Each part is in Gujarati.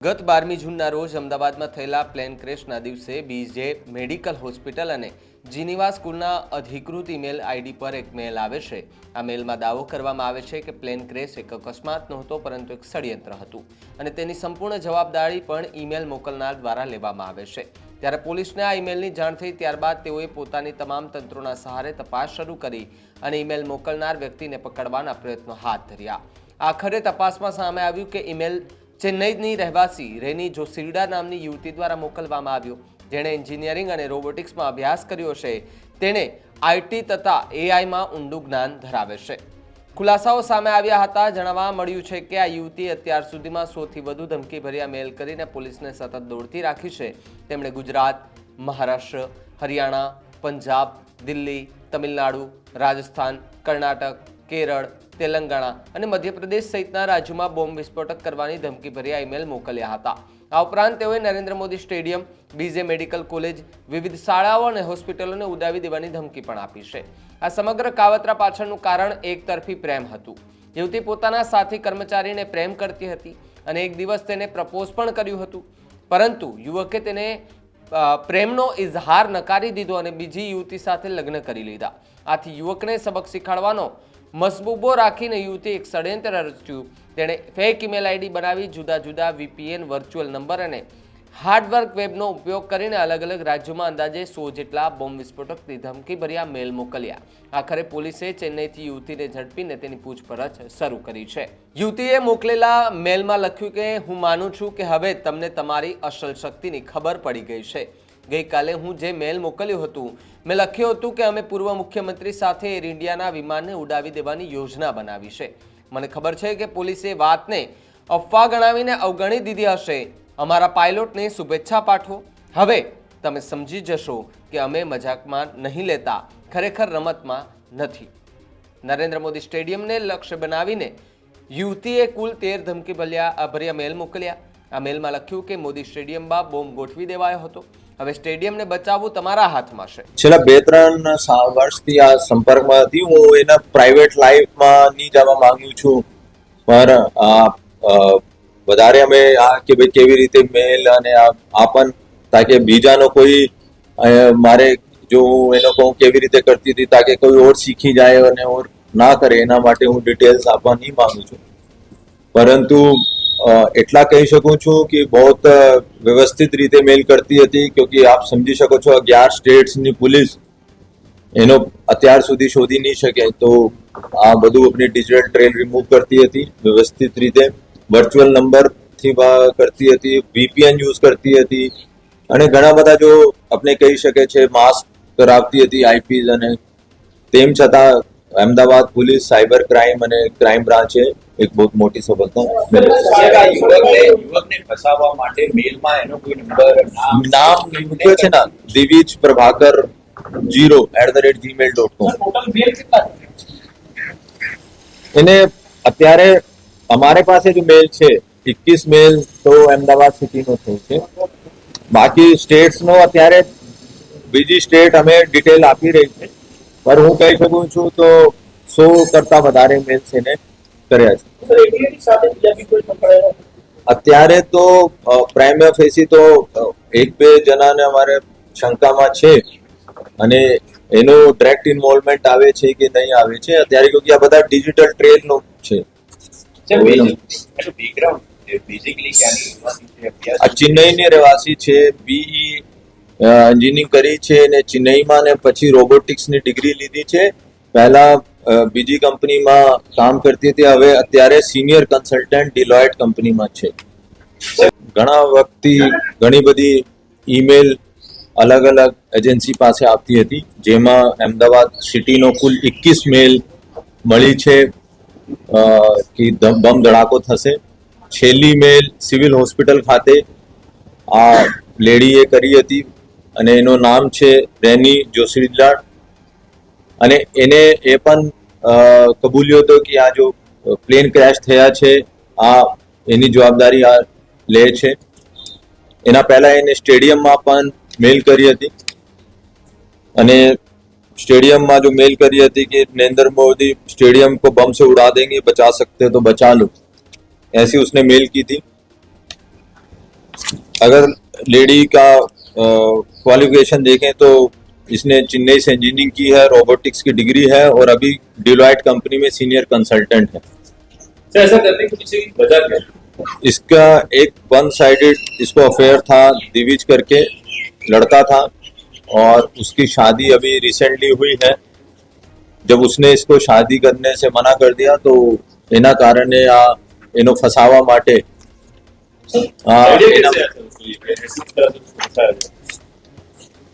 ગત બારમી જૂનના રોજ અમદાવાદમાં થયેલા પ્લેન ક્રેશના દિવસે બીજે મેડિકલ હોસ્પિટલ અને જીનીવા સ્કૂલના અધિકૃત ઈમેલ આઈડી પર એક મેલ આવે છે. આ મેલમાં દાવો કરવામાં આવે છે કે પ્લેન ક્રેશ એક અકસ્માત નહોતો, પરંતુ એક ષડયંત્ર હતું અને તેની સંપૂર્ણ જવાબદારી પણ ઈમેલ મોકલનાર દ્વારા લેવામાં આવે છે. ત્યારે પોલીસને આ ઈમેલની જાણ થઈ ત્યારબાદ તેઓએ પોતાની તમામ તંત્રોના સહારે તપાસ શરૂ કરી અને ઈમેલ મોકલનાર વ્યક્તિને પકડવાના પ્રયત્નો હાથ ધર્યા. આખરે તપાસમાં સામે આવ્યું કે ઈમેલ ચેન્નઈની રહેવાસી રેની જોસિલ્ડા નામની યુવતી દ્વારા મોકલવામાં આવ્યો. જેણે એન્જિનિયરિંગ અને રોબોટિક્સમાં અભ્યાસ કર્યો છે. તેણે આઈટી તથા એઆઈમાં ઊંડું જ્ઞાન ધરાવે છે. ખુલાસાઓ સામે આવ્યા હતા. જણાવવા મળ્યું છે કે આ યુવતી અત્યાર સુધીમાં સૌથી વધુ ધમકીભર્યા મેલ કરીને પોલીસને સતત દોડતી રાખી છે. તેમણે ગુજરાત, મહારાષ્ટ્ર, હરિયાણા, પંજાબ, દિલ્હી, તમિલનાડુ, રાજસ્થાન, કર્ણાટક કેરળ, તેલંગાણા અને મધ્યપ્રદેશ સહિતના રાજ્યોમાં બોમ્બ વિસ્ફોટક કરવાની ધમકીભર્યા ઈમેલ મોકલ્યા હતા. આ ઉપરાંત તેઓએ Narendra Modi stadium B J medical college, વિવિધ શાળાઓ અને હોસ્પિટલોને ઉડાવી દેવાની ધમકી પણ આપી છે. આ સમગ્ર કાવતરા પાછળનું કારણ એકતરફી પ્રેમ હતું. યુવતી પોતાના સાથી કર્મચારીને પ્રેમ કરતી હતી અને એક દિવસ તેને પ્રપોઝ પણ કર્યું હતું. પરંતુ યુવકે તેને પ્રેમનો ઇઝહાર નકારી દીધો અને બીજી યુવતી સાથે લગ્ન કરી લીધા. આથી યુવકને સબક શીખવાડવાનો મસબૂબો રાખીને યુવતી એક ષડયંત્ર રચ્યું. તેણે ફેક ઈમેલ આઈડી બનાવી, જુદા જુદા વીપીએન વર્ચ્યુઅલ નંબર અને હાર્ડવર્ક વેબનો ઉપયોગ કરીને અલગ અલગ રાજ્યોમાં અંદાજે સો જેટલા બોમ્બ વિસ્ફોટકની ધમકીભર્યા મેલ મોકલ્યા. આખરે પોલીસે ચેન્નઈથી યુવતીને ઝડપીને તેની પૂછપરછ શરૂ કરી છે. યુવતીએ મોકલેલા મેલમાં લખ્યું કે, હું માનું છું કે હવે તમને તમારી અસલ શક્તિની ખબર પડી ગઈ છે. ગઈકાલે હું જે મેલ મોકલ્યું હતું મેં લખ્યું હતું કે અમે પૂર્વ મુખ્યમંત્રી સાથે એર ઇન્ડિયાના વિમાનને ઉડાવી દેવાની યોજના બનાવી છે. મને ખબર છે કે પોલીસે વાતને અફવા ગણાવીને અવગણી દીધી હશે. અમારા પાયલોટને શુભેચ્છા પાઠવો. હવે તમે સમજી જશો કે અમે મજાકમાં નહીં લેતા. ખરેખર રમતમાં નથી. નરેન્દ્ર મોદી સ્ટેડિયમને લક્ષ્ય બનાવીને યુવતીએ કુલ તેર ધમકી ભર્યા મેલ મોકલ્યા. આ મેલમાં લખ્યું કે મોદી સ્ટેડિયમમાં બોમ્બ ગોઠવી દેવાયો હતો. હવે સ્ટેડિયમને બચાવવું તમારા હાથમાં છે. છેલ્લા બે ત્રણ વર્ષથી આ સંપર્કમાં હતી. હું એના પ્રાઇવેટ લાઈફમાં નહીં જવા માંગુ છું. પણ, આ વધારે અમે આ કે ભાઈ કેવી રીતે મેલ અને આ આ તાકે બીજાનો કોઈ મારે જો હું એનો કહું કેવી રીતે કરતી હતી તાકે કોઈ ઓર શીખી જાય અને ઓર ના કરે, એના માટે હું ડિટેલ્સ આપવા નહીં માંગુ છું. પરંતુ એટલા કહી શકું છું કે બહુ વ્યવસ્થિત રીતે મેલ કરતી હતી, ક્યોંકि આપ સમજી શકો છો અગિયાર સ્ટેટ્સની પોલીસ એનો અત્યાર સુધી શોધી નહીં શકે. તો આ બધું આપણી ડિજિટલ ટ્રેલ રિમૂવ કરતી હતી, વ્યવસ્થિત રીતે. વર્ચ્યુઅલ નંબરથી કરતી હતી વીપીએન યુઝ કરતી હતી. અને ઘણા બધા જો આપણે કહી શકે છે, માસ્ક કરાવતી હતી આઈપીઝ અને તેમ છતાં અમદાવાદ પોલીસ સાયબર ક્રાઇમ અને ક્રાઇમ બ્રાન્ચે એક બહુ મોટી સફળતા નામ મૂક્યો છે ને. Divij Prabhakar zero at the rate gmail dot com એને અત્યારે અમારે પાસે જે મેલ છે એકવીસ મેલ તો અમદાવાદ સિટીનો થયો છે. બાકી સ્ટેટ્સનો અત્યારે બીજી સ્ટેટ અમે ડિટેલ આપી રહી છે. પણ હું કહી શકું છું તો સો કરતા વધારે મેન્સ એને કર્યા છે. અત્યારે તો પ્રાઇમ ફેસી તો એક બે જણાને અમારે શંકામાં છે. અને એનો ડાયરેક્ટ ઇન્વોલ્વમેન્ટ આવે છે કે નહીં આવે છે અત્યારે કે આ બધા ડિજિટલ છે. ક્યાંની યુનિવર્સિટી અભ્યાસ આ ચેન્નઈની રહેવાસી છે બીઈ એન્જિનિયરિંગ કરી છે અને ચેન્નઈમાં ને પછી રોબોટિક્સની ડિગ્રી લીધી છે. પહેલા બીજી કંપનીમાં કામ કરતી હતી. હવે અત્યારે સિનિયર કન્સલ્ટન્ટ ડિલોઇટ કંપનીમાં છે. ઘણા વખતથી ઘણી બધી ઈમેલ અલગ અલગ એજન્સી પાસે આવતી હતી, જેમાં અમદાવાદ સિટીનો કુલ એકવીસ મેલ મળી છે કે બમ ધડાકો થશે. છેલ્લી મેલ સિવિલ હોસ્પિટલ ખાતે આ લેડીએ કરી હતી. અને એનું નામ છે રેની જોશીલાલ અને એને એ પણ અ, કબૂલ્યો હતો કે આ જો પ્લેન ક્રેશ થયા છે આ એની જવાબદારી આ લે છે એના પહેલા એને સ્ટેડિયમમાં પણ મેલ કરી હતી અને स्टेडियम जो मेल करी थी कि नरेंद्र मोदी स्टेडियम को बम से उड़ा देंगे बचा सकते हो तो बचा लो ऐसी उसने मेल की थी अगर लेडी का क्वालिफिकेशन देखें तो इसने चेन्नई से इंजीनियरिंग की है रोबोटिक्स की डिग्री है और अभी डिलॉइट कंपनी में सीनियर कंसल्टेंट है। ऐसा करने की वजह क्या? इसका एक वन साइडेड इसको अफेयर था दिविज करके लड़का था और उसकी शादी अभी रिसेंटली हुई है। जब उसने इसको शादी करने से मना कर दिया तो इना कारण या इनो फसावा माटे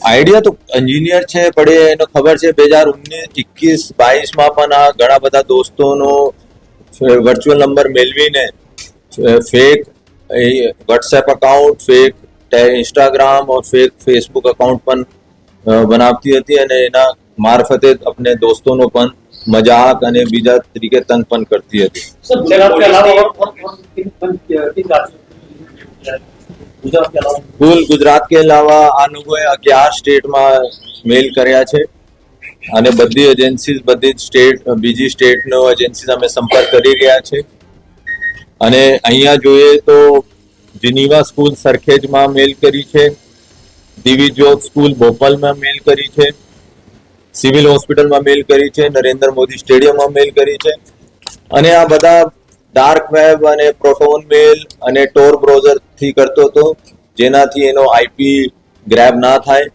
આઈડિયા તો એન્જિનિયર છે પડે એનો ખબર છે બે હજાર ઓગણીસ એકવીસ બાવીસમાં પણ આ ઘણા બધા દોસ્તોનો વર્ચ્યુઅલ નંબર મેળવીને fake WhatsApp account fake Instagram or fake Facebook account પણ બનાવતી હતી અને એના મારફતે આપણે દોસ્તોનો પણ મજાક અને બીજા તરીકે તંગ પણ કરતી હતી કુલ ગુજરાત કે અલાવા આ લોકોએ અગિયાર સ્ટેટમાં મેલ કર્યા છે અને બધી એજન્સીઝ બધી સ્ટેટ બીજી સ્ટેટનો એજન્સીઝ અમે સંપર્ક કરી રહ્યા છે. અને અહીંયા જોઈએ તો જીનીવા સ્કૂલ સરખેજમાં મેલ કરી છે. દિવી જ્યોત સ્કૂલ ભોપાલમાં મેલ કરી છે. સિવિલ હોસ્પિટલમાં મેલ કરી છે. નરેન્દ્ર મોદી સ્ટેડિયમમાં મેલ કરી છે. અને આ બધા ડાર્ક વેબ અને પ્રોટોન મેલ અને ટોર બ્રાઉઝર થી કરતો હતો, જેનાથી એનો આઈપી ગ્રેબ ના થાય.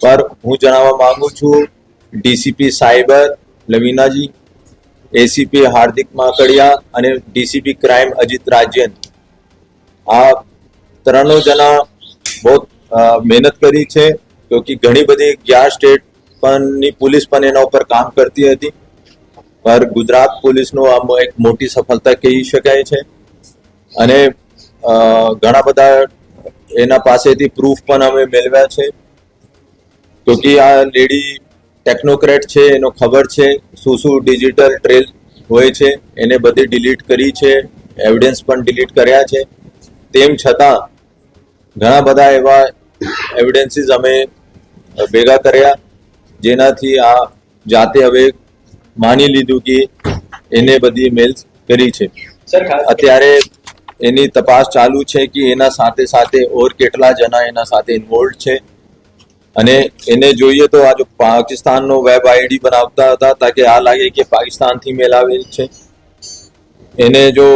પર હું જણાવવા માંગુ છું ડીસીપી સાયબર, લવિનાજી એસીપી હાર્દિક માકડિયા અને ડીસીપી ક્રાઇમ અજીત રાજ્યન આ ત્રણો જણા બહુ મહેનત કરી છે કે ઘણી બધી અગિયાર સ્ટેટ પણની પોલીસ પણ એના ઉપર કામ કરતી હતી. પર ગુજરાત પોલીસનો આમ એક મોટી સફળતા કહી શકાય છે. અને ઘણા બધા એના પાસેથી પ્રૂફ પણ અમે મેળવ્યા છે. કે આ લેડી ટેકનોક્રેટ છે એનો ખબર છે શું શું ડિજિટલ ટ્રેલ હોય છે એને બધી ડિલીટ કરી છે એવિડન્સ પણ ડિલીટ કર્યા છે. તેમ છતાં ઘણા બધા એવા એવિડન્સીસ અમે ભેગા કર્યા જેનાથી આ જાતે હવે માની લીધું કે એને બધી મેલ્સ કરી છે. અત્યારે એની તપાસ ચાલુ છે કે એના સાથે સાથે ઓર કેટલા જણા એના સાથે ઇન્વોલ્વ છે. અને એને જોઈએ તો આ જો પાકિસ્તાનનો વેબ આઈડી બનાવતા હતા તાકે આ લાગે કે પાકિસ્તાનથી મેલ આવેલ છે. એને જો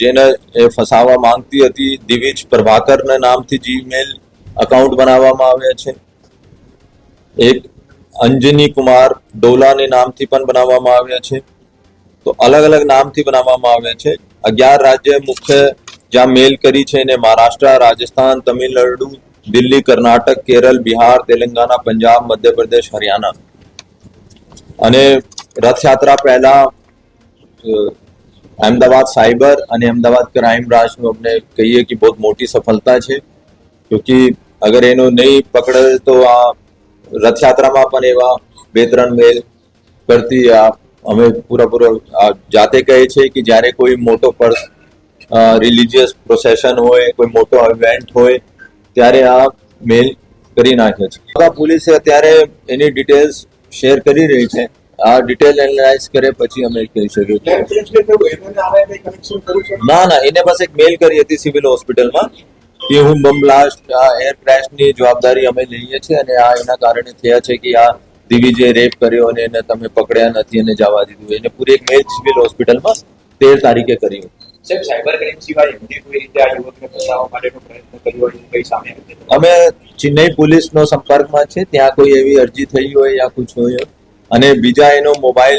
જેને એ ફસાવા માંગતી હતી દિવિજ પ્રભાકરના નામથી જીમેલ અકાઉન્ટ બનાવવામાં આવ્યા છે. એક અંજની કુમાર ડોલાને નામથી પણ બનાવવામાં આવ્યા છે. તો અલગ અલગ નામથી બનાવવામાં આવ્યા છે. અગિયાર રાજ્ય મુખ્ય જ્યાં મેલ કરી છે એને મહારાષ્ટ્ર, રાજસ્થાન, તમિલનાડુ, દિલ્હી, કર્ણાટક, કેરળ, બિહાર તેલંગાના પંજાબ, મધ્યપ્રદેશ, હરિયાણા. અને રથયાત્રા પહેલા અમદાવાદ સાયબર અને અમદાવાદ ક્રાઇમ બ્રાન્ચનું અમને કહીએ કે બહુ મોટી સફળતા છે. કે અગર એનો નહીં પકડે તો આ રથયાત્રામાં પણ એવા બે ત્રણ મેલ કરતી આ અમે પૂરેપૂરો જાતે કહે છે કે જ્યારે કોઈ મોટો પર્સ રિલિજિયસ પ્રોસેશન હોય, કોઈ મોટો ઇવેન્ટ હોય, ત્યારે આ મેલ કરી નાખે છે. પોલીસે અત્યારે એની ડિટેલ્સ શેર કરી રહી છે. આ ડિટેલ એનાલાઇઝ કરે પછી અમે કહી શકીએ ના ના, એને પાસે એક મેલ કરી હતી સિવિલ હોસ્પિટલમાં કે હું બમ બ્લાસ્ટ આ એર ક્રેશની જવાબદારી અમે લઈએ છીએ અને આ એના કારણે થયા છે કે આ દિવિજે રેપ કર્યો અને એને તમે પકડ્યા નથી અને જવા દીધું. એને પૂરી એક મેલ સિવિલ હોસ્પિટલમાં તેર તારીખે કર્યું. છે? અમે ચેન્નઈ પોલીસનો સંપર્કમાં છે. ત્યાં કોઈ એવી અરજી થઈ હોય યા કુછ હોય. અને બીજા એનો મોબાઈલ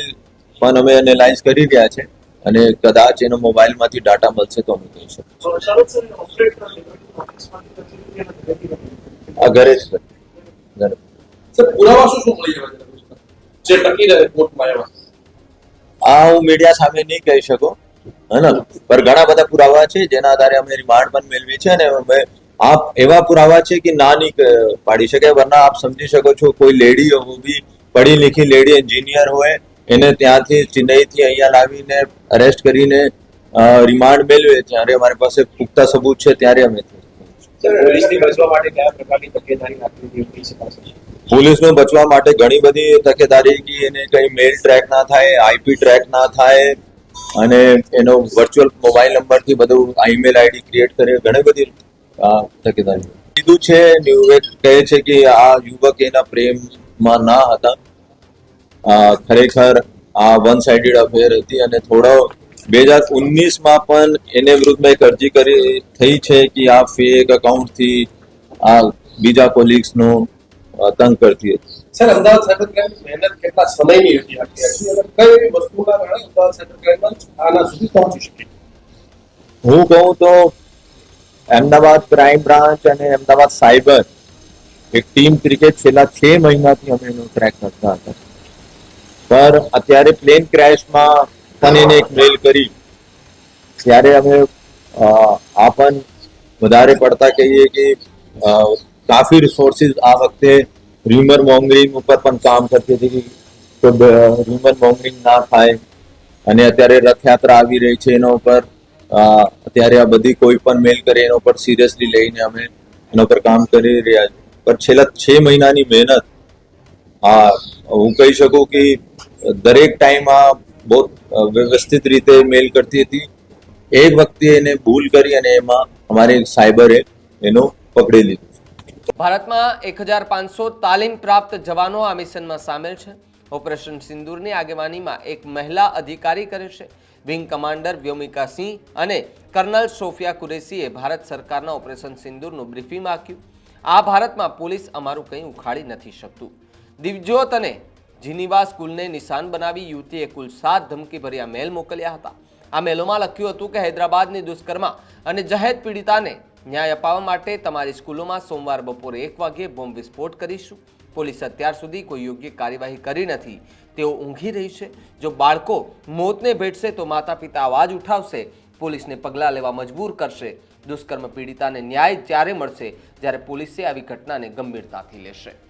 પણ અમે એનાલાઇઝ કરી રહ્યા છે. અને કદાચ એનો મોબાઈલમાંથી ડાટા મળશે તો અમે કહી શકીએ. So, Sharad sir, operate from આ ઘરે જ ઘરે. સર પુરાવા શું શું મળી જવા જે ટકી રહે કોર્ટમાં એવા. આ હું મીડિયા સામે નહીં કહી શકું હે ને? પર ઘણા બધા પુરાવા છે જેના આધારે અમે રિમાન્ડ પણ મેળવી છે અને અમે આપ એવા પુરાવા છે કે ના નહીં પાડી શકે વરના આપ સમજી શકો છો કોઈ લેડી બી પઢી લીખી લેડી એન્જિનિયર હોય એને ત્યાંથી ચેન્નઈથી અહીંયા લાવીને અરેસ્ટ કરીને રિમાન્ડ મેળવે ત્યારે અમારી પાસે પુખ્તા સબૂત છે ત્યારે અમે પોલીસની બચવા માટે કયા પ્રકારની તકેદારી રાખવી જોઈએ? પોલીસ શકાશે પોલીસનું બચવા માટે ઘણી બધી તકેદારી કે એને કઈ મેલ ટ્રેક ના થાય આઈપી ટ્રેક ના થાય, અને એનો વર્ચ્યુઅલ મોબાઈલ નંબરથી બધું ઈમેલ આઈડી ક્રિએટ કરે ઘણી બધી તકેદારી કીધું છે યુવક કહે છે કે આ યુવક એના પ્રેમમાં ના હતા. ખરેખર આ વન સાઇડેડ અફેર હતી અને થોડો બે હજાર ઓગણીસમાં પણ એને વિરુદ્ધમાં એક અરજી કરી, થઈ છે કે આ ફેક અકાઉન્ટથી આ બીજા કોલિગ્સનો તંગ કરતી હતી. સર અમદાવાદ સાયબર મહેનત કેટલા સમયની હતી? કઈ એવી વસ્તુના કારણે અમદાવાદ સાયબર ક્રાઇમમાં આના સુધી પહોંચી શકે? હું કહું તો અમદાવાદ ક્રાઇમ બ્રાન્ચ અને અમદાવાદ સાયબર એક ટીમ ક્રિકેટ છેલ્લા છ મહિનાથી અમે એનો ટ્રેક કરતા હતા. પર અત્યારે પ્લેન ક્રેશમાં પણ એને એક મેલ કરી. ત્યારે અમે આપણ વધારે પડતા કહીએ કે કાફી રિસોર્સિસ આ વખતે રૂમર મોંગરિંગ ઉપર પણ કામ કરતી હતી કે રૂમર મોંગરિંગ ના થાય અને અત્યારે રથયાત્રા આવી રહી છે એના ઉપર અત્યારે આ બધી કોઈ પણ મેલ કરે એના ઉપર સિરિયસલી લઈને અમે એના ઉપર કામ કરી રહ્યા છીએ પણ છેલ્લા છ મહિનાની મહેનત હા હું કહી શકું કે દરેક ટાઈમ આ બહુ વ્યવસ્થિત રીતે મેલ કરતી હતી. એક વખતે એને ભૂલ કરી અને એમાં અમારે સાયબરે એનું પકડી લીધું. ભારતમાં એક હજાર પાંચસો તાલીમ પ્રાપ્ત જવાનો આ મિશનમાં સામેલ છે. ઓપરેશન સિંદૂરની આગેવાનીમાં એક મહિલા અધિકારી કરે છે. વિંગ કમાન્ડર વ્યોમિકા સિંહ અને કર્નલ સોફિયા કુરેશીએ ભારત સરકારના ઓપરેશન સિંદૂરનું બ્રીફિંગ આપ્યું. આ ભારતમાં પોલીસ અમારું કંઈ ઉખાડી નથી શકતું. દિવજ્યોત અને જીનીવા સ્કૂલને નિશાન બનાવી યુવતીએ કુલ સાત ધમકીભર્યા મેલ મોકલ્યા હતા. આ મેલોમાં લખ્યું હતું કે, હૈદરાબાદની દુષ્કર્મ અને જહેદ પીડિતાને ન્યાય અપાવવા માટે તમારી સ્કૂલોમાં સોમવાર બપોરે એક વાગ્યે બોમ્બ વિસ્ફોટ કરીશું. પોલીસ અત્યાર સુધી કોઈ યોગ્ય કાર્યવાહી કરી નથી. તેઓ ઊંઘી રહી છે. જો બાળકો મોતને ભેટશે તો માતા પિતા અવાજ ઉઠાવશે. પોલીસને પગલાં લેવા મજબૂર કરશે. દુષ્કર્મ પીડિતાને ન્યાય ત્યારે મળશે, જ્યારે પોલીસે આવી ઘટનાને ગંભીરતાથી લેશે.